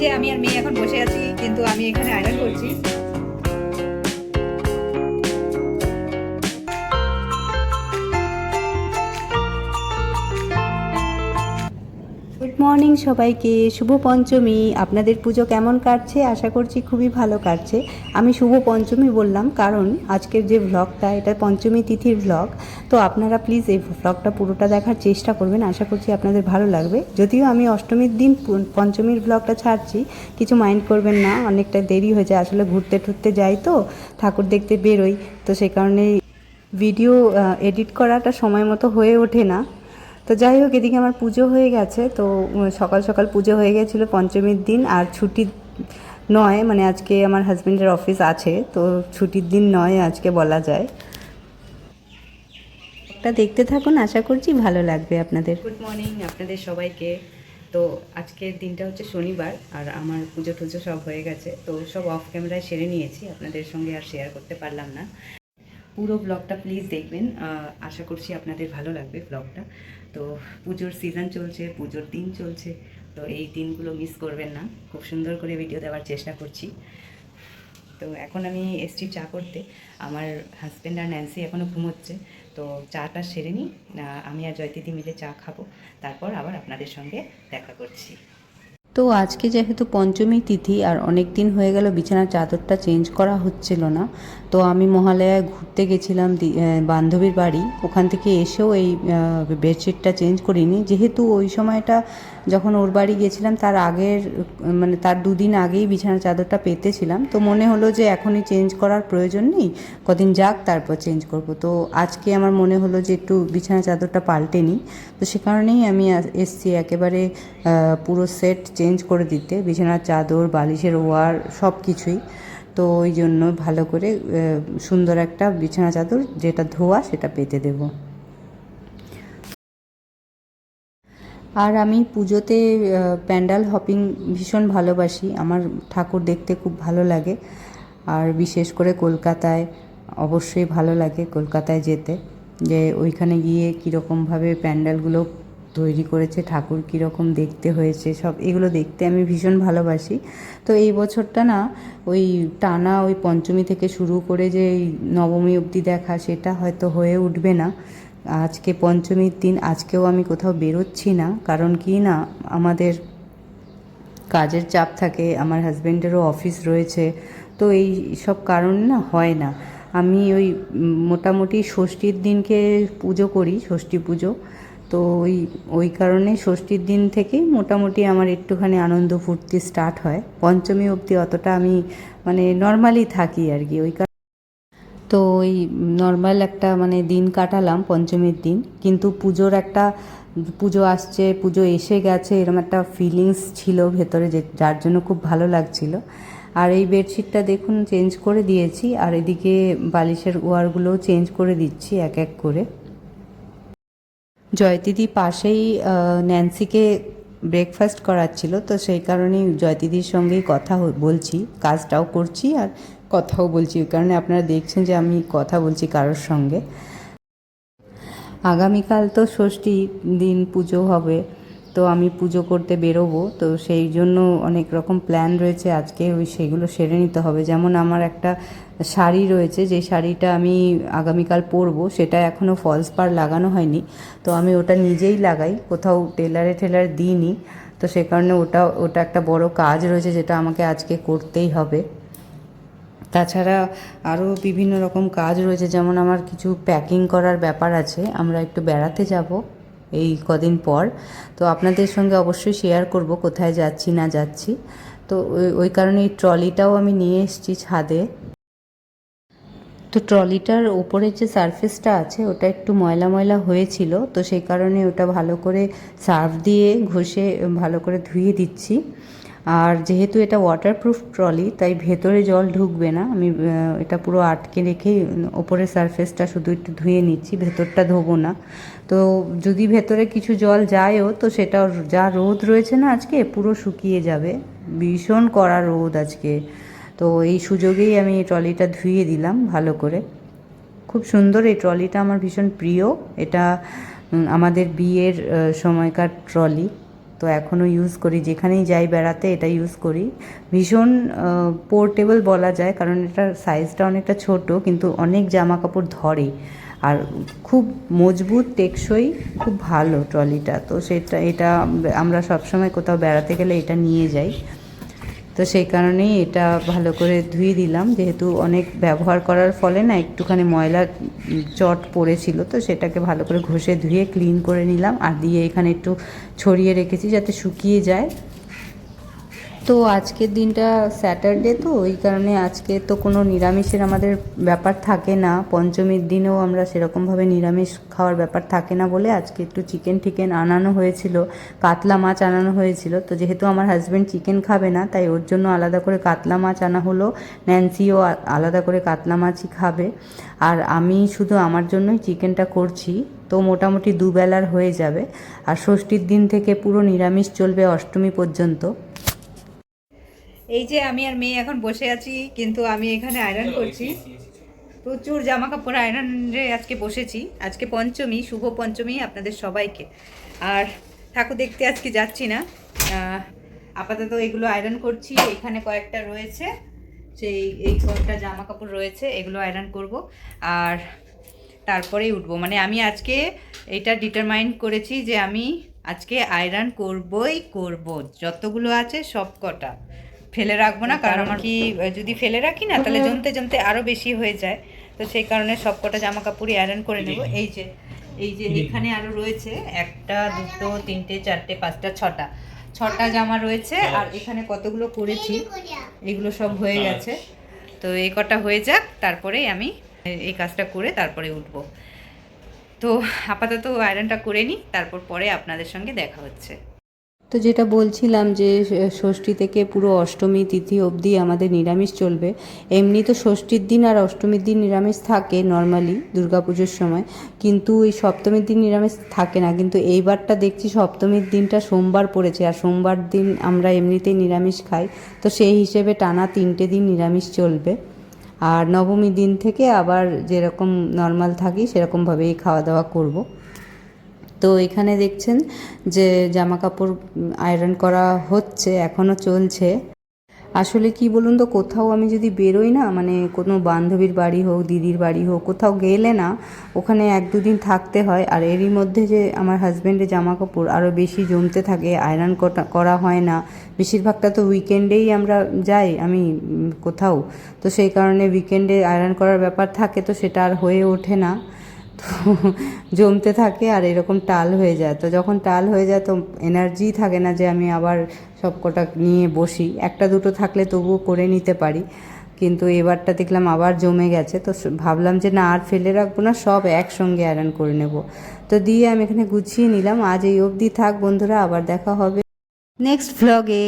যে আমি আর মেয়ে এখন বসে আছি কিন্তু আমি এখানে আয়রন করছি। গুড মর্নিং সবাইকে, শুভ পঞ্চমী। আপনাদের পুজো কেমন কাটছে? আশা করছি খুবই ভালো কাটছে। আমি শুভ পঞ্চমী বললাম কারণ আজকের যে ভ্লগটা এটা পঞ্চমী তিথির ভ্লগ তো আপনারা প্লিজ এই ভ্লগটা পুরোটা দেখার চেষ্টা করবেন। আশা করছি আপনাদের ভালো লাগবে। যদিও আমি অষ্টমীর দিন পঞ্চমীর ভ্লগটা ছাড়ছি। কিছু মাইন্ড করবেন না, অনেকটা দেরি হয়ে যায়। আসলে ঘুরতে টুরতে যাই তো, ঠাকুর দেখতে বেরোই। তো সেই কারণে ভিডিও এডিট করাটা সময় মতো হয়ে ওঠে না। তো যাই হোক, এদিকে আমার পুজো হয়ে গেছে। তো সকাল সকাল পুজো হয়ে গেছিল পঞ্চমীর দিন আর ছুটি নয় মানে আজকে আমার হাজব্যান্ডের অফিস আছে, তো ছুটির দিন নয় আজকে বলা যায়। একটা দেখতে থাকুন, আশা করছি ভালো লাগবে আপনাদের। গুড মর্নিং আপনাদের সবাইকে। তো আজকের দিনটা হচ্ছে শনিবার, আর আমার পুজো টুজো সব হয়ে গেছে। তো সব অফ ক্যামেরায় সেরে নিয়েছি, আপনাদের সঙ্গে আর শেয়ার করতে পারলাম না। পুরো ব্লগটা প্লিজ দেখবেন। আশা করছি আপনাদের ভালো লাগবে ব্লগটা তো পুজোর সিজন চলছে, পুজোর দিন চলছে, তো এই দিনগুলো মিস করবেন না। খুব সুন্দর করে ভিডিও দেওয়ার চেষ্টা করছি। তো এখন আমি এসছি চা করতে। আমার হাজব্যান্ড আর ন্যান্সি এখনও ঘুমোচ্ছে, তো চাটা সেরে নিই। আমি আর জয়তিদি মিলে চা খাব। তারপর আবার আপনাদের সঙ্গে দেখা করছি। তো আজকে যেহেতু পঞ্চমী তিথি আর অনেক দিন হয়ে গেল বিছানার চাদরটা চেঞ্জ করা হচ্ছিল না, তো আমি মহালয়ায় ঘুরতে গেছিলাম বান্ধবীর বাড়ি। ওখান থেকে এসেও এই বেডশিটটা চেঞ্জ করিনি। যেহেতু ওই সময়টা যখন ওর বাড়ি গেছিলাম তার আগের মানে তার দুদিন আগেই বিছানার চাদরটা পেতেছিলাম। তো মনে হলো যে এখনই চেঞ্জ করার প্রয়োজন নেই, কদিন যাক তারপর চেঞ্জ করব। তো আজকে আমার মনে হলো যে একটু বিছানার চাদরটা পাল্টে নিই। তো সে কারণেই আমি এসছি একেবারে পুরো সেট চেঞ্জ করে দিতে। বিছানার চাদর, বালিশের ওয়ার সব কিছুই তো ওই জন্য ভালো করে সুন্দর একটা বিছানা চাদর যেটা ধোয়া সেটা পেতে দেবো। আর আমি পুজোতে প্যান্ডেল হপিং ভীষণ ভালোবাসি। আমার ঠাকুর দেখতে খুব ভালো লাগে। আর বিশেষ করে কলকাতায় অবশ্যই ভালো লাগে কলকাতায় যেতে। যে ওইখানে গিয়ে কীরকমভাবে প্যান্ডেলগুলো তৈরি করেছে, ঠাকুর কীরকম দেখতে হয়েছে, সব এগুলো দেখতে আমি ভীষণ ভালোবাসি। তো এই বছরটা না, ওই টানা ওই পঞ্চমী থেকে শুরু করে যে নবমী অবধি দেখা, সেটা হয়তো হয়ে উঠবে না। আজকে পঞ্চমীর দিন, আজকেও আমি কোথাও বেরোচ্ছি না। কারণ কি না, আমাদের কাজের চাপ থাকে, আমার হাজব্যান্ডেরও অফিস রয়েছে, তো এই সব কারণে না হয় না। আমি ওই মোটামুটি ষষ্ঠীর দিনকে পুজো করি, ষষ্ঠী পুজো। তো ওই ওই কারণে ষষ্ঠীর দিন থেকেই মোটামুটি আমার একটুখানি আনন্দ ফুর্তি স্টার্ট হয়। পঞ্চমী অবধি অতটা আমি মানে নর্মালি থাকি আর কি, ওই তো ওই নর্মাল একটা মানে দিন কাটালাম, পঞ্চমীর দিন। কিন্তু পুজোর একটা পুজো আসছে, পুজো এসে গেছে এরকম একটা ফিলিংস ছিল ভেতরে যে যার জন্য খুব ভালো লাগছিল। আর এই বেডশিটটা দেখুন চেঞ্জ করে দিয়েছি, আর এদিকে বালিশের ওয়ারগুলোও চেঞ্জ করে দিচ্ছি এক এক করে। জয়তিদি পাশেই ন্যান্সিকে ব্রেকফাস্ট করাচ্ছিল, তো সেই কারণেই জয়তিদির সঙ্গেই কথা বলছি, কাজটাও করছি, আর কথাও বলছি কারণে আপনারা দেখছেন যে আমি কথা বলছি কারোর সঙ্গে। আগামীকাল তো ষষ্ঠী দিন পুজো হবে, তো আমি পুজো করতে বেরোবো, তো সেই জন্য অনেক রকম প্ল্যান রয়েছে। আজকে ওই সেগুলো সেরে নিতে হবে। যেমন আমার একটা শাড়ি রয়েছে, যে শাড়িটা আমি আগামীকাল পরবো, সেটা এখনও ফলস পার লাগানো হয়নি। তো আমি ওটা নিজেই লাগাই, কোথাও টেলারে টেলার দিইনি, তো সে কারণে ওটা ওটা একটা বড় কাজ রয়েছে, যেটা আমাকে আজকে করতেই হবে। তাছাড়া আরও বিভিন্ন রকম কাজ রয়েছে, যেমন আমার কিছু প্যাকিং করার ব্যাপার আছে, আমরা একটু বেড়াতে যাব এই কদিন পর। তো আপনাদের সঙ্গে অবশ্যই শেয়ার করব কোথায় যাচ্ছি, না যাচ্ছি। তো ওই ওই কারণে এই ট্রলিটাও আমি নিয়ে এসেছি ছাদে। তো ট্রলিটার ওপরে যে সারফেসটা আছে, ওটা একটু ময়লা ময়লা হয়েছিল, তো সেই কারণে ওটা ভালো করে সার্ফ দিয়ে ঘষে, ভালো করে ধুয়ে দিচ্ছি। আর যেহেতু এটা ওয়াটারপ্রুফ ট্রলি তাই ভেতরে জল ঢুকবে না। আমি এটা পুরো আটকে রেখেই ওপরের সারফেসটা শুধু একটু ধুয়ে নিচ্ছি, ভেতরটা ধোবো না। তো যদি ভেতরে কিছু জল যায়ও, তো সেটা যা রোদ রয়েছে না আজকে, পুরো শুকিয়ে যাবে। ভীষণ কড়া রোদ আজকে। তো এই সুযোগেই আমি এই ট্রলিটা ধুয়ে দিলাম ভালো করে। খুব সুন্দর এই ট্রলিটা আমার ভীষণ প্রিয়। এটা আমাদের বিয়ের সময়কার ট্রলি তো এখনও ইউজ করি, যেখানেই যাই বেড়াতে এটা ইউজ করি। ভীষণ পোর্টেবল বলা যায়, কারণ এটার সাইজটা অনেকটা ছোট, কিন্তু অনেক জামা কাপড় ধরে। আর খুব মজবুত, টেকসই, খুব ভালো ট্রলিটা। তো সেটা, এটা আমরা সবসময় কোথাও বেড়াতে গেলে এটা নিয়ে যাই। তো সেই কারণেই এটা ভালো করে ধুয়ে দিলাম। যেহেতু অনেক ব্যবহার করার ফলে না একটুখানি ময়লা চট পড়েছিল, তো সেটাকে ভালো করে ঘষে ধুয়ে ক্লিন করে নিলাম। আর দিয়ে এখানে একটু ছড়িয়ে রেখেছি যাতে শুকিয়ে যায়। তো আজকের দিনটা স্যাটারডে তো ওই কারণে আজকে তো কোনো নিরামিষের আমাদের ব্যাপার থাকে না। পঞ্চমীর দিনেও আমরা সেরকমভাবে নিরামিষ খাওয়ার ব্যাপার থাকে না বলে আজকে একটু চিকেন টিকেন আনানো হয়েছিল। কাতলা মাছ আনানো হয়েছিল। তো যেহেতু আমার হাজব্যান্ড চিকেন খাবে না, তাই ওর জন্য আলাদা করে কাতলা মাছ আনা হলো। ন্যান্সিও আলাদা করে কাতলা মাছই খাবে। আর আমি শুধু আমার জন্যই চিকেনটা করছি। তো মোটামুটি দুবেলার হয়ে যাবে। আর ষষ্ঠীর দিন থেকে পুরো নিরামিষ চলবে অষ্টমী পর্যন্ত। এই যে আমি আর মেয়ে এখন বসে আছি কিন্তু আমি এখানে আয়রন করছি। প্রচুর জামা কাপড় আয়রনে আজকে বসেছি। আজকে পঞ্চমী শুভ পঞ্চমী আপনাদের সবাইকে। আর ঠাকুর দেখতে আজকে যাচ্ছি না। আপাতত এগুলো আয়রন করছি। এখানে কয়েকটা রয়েছে। সেই এই কয়েকটা জামা কাপড় রয়েছে এগুলো আয়রন করব। আর তারপরেই উঠবো। মানে আমি আজকে এটা ডিটারমাইন করেছি যে আমি আজকে আয়রন করবই করব। যতগুলো আছে সব কটা ফেলে রাখব না কারণ আমার কি যদি ফেলে রাখি না তাহলে জমতে জমতে আরও বেশি হয়ে যায়। তো সেই কারণে সব কটা জামা কাপড়ই আয়রন করে নেব। এই যে এই যে এখানে আরও রয়েছে একটা দুটো তিনটে চারটে পাঁচটা ছটা। ছটা জামা রয়েছে আর এখানে কতগুলো করেছি এগুলো সব হয়ে গেছে। তো এই কটা হয়ে যাক তারপরেই আমি এই কাজটা করে তারপরে উঠবো। তো আপাতত আয়রনটা করে নিই তারপর পরে আপনাদের সঙ্গে দেখা হচ্ছে। তো যেটা বলছিলাম যে ষষ্ঠী থেকে পুরো অষ্টমী তিথি অবধি আমাদের নিরামিষ চলবে। এমনি তো ষষ্ঠীর দিন আর অষ্টমীর দিন নিরামিষ থাকে নর্মালি দুর্গাপুজোর সময়। কিন্তু এই সপ্তমীর দিন নিরামিষ থাকে না। কিন্তু এইবারটা দেখছি সপ্তমীর দিনটা সোমবার পড়েছে। আর সোমবার দিন আমরা এমনিতেই নিরামিষ খাই। তো সেই হিসেবে টানা তিনটে দিন নিরামিষ চলবে। আর নবমী দিন থেকে আবার যেরকম নর্মাল থাকি, সেরকমভাবেই খাওয়া দাওয়া করব। তো এখানে দেখছেন যে জামা কাপড় আয়রন করা হচ্ছে এখনও চলছে। আসলে কি বলুন তো, কোথাও আমি যদি বেরোই না মানে কোনো বান্ধবীর বাড়ি হোক, দিদির বাড়ি হোক, কোথাও গেলে না, ওখানে এক দুদিন থাকতে হয়। আর এরই মধ্যে যে আমার হাজব্যান্ডের জামা কাপড় আরও বেশি জমতে থাকে আয়রন করা হয় না, বেশিরভাগটা তো উইকেন্ডেই আমরা যাই, আমি কোথাও। তো সেই কারণে উইকেন্ডে আয়রন করার ব্যাপার থাকে, তো সেটা আর হয়ে ওঠে না। তো জমতে থাকে আর এরকম টাল হয়ে যায়। তো যখন টাল হয়ে যায় তো এনার্জি থাকে না যে আমি আবার সব কটা নিয়ে বসি। একটা দুটো থাকলে তবুও করে নিতে পারি। কিন্তু এবারটা দেখলাম আবার জমে গেছে। তো ভাবলাম যে না, আর ফেলে রাখব না, সব একসঙ্গে আয়রন করে নেব। তো দিয়ে আমি এখানে গুছিয়ে নিলাম। আজ এই অবধি থাক বন্ধুরা, আবার দেখা হবে। নেক্সট ভ্লগে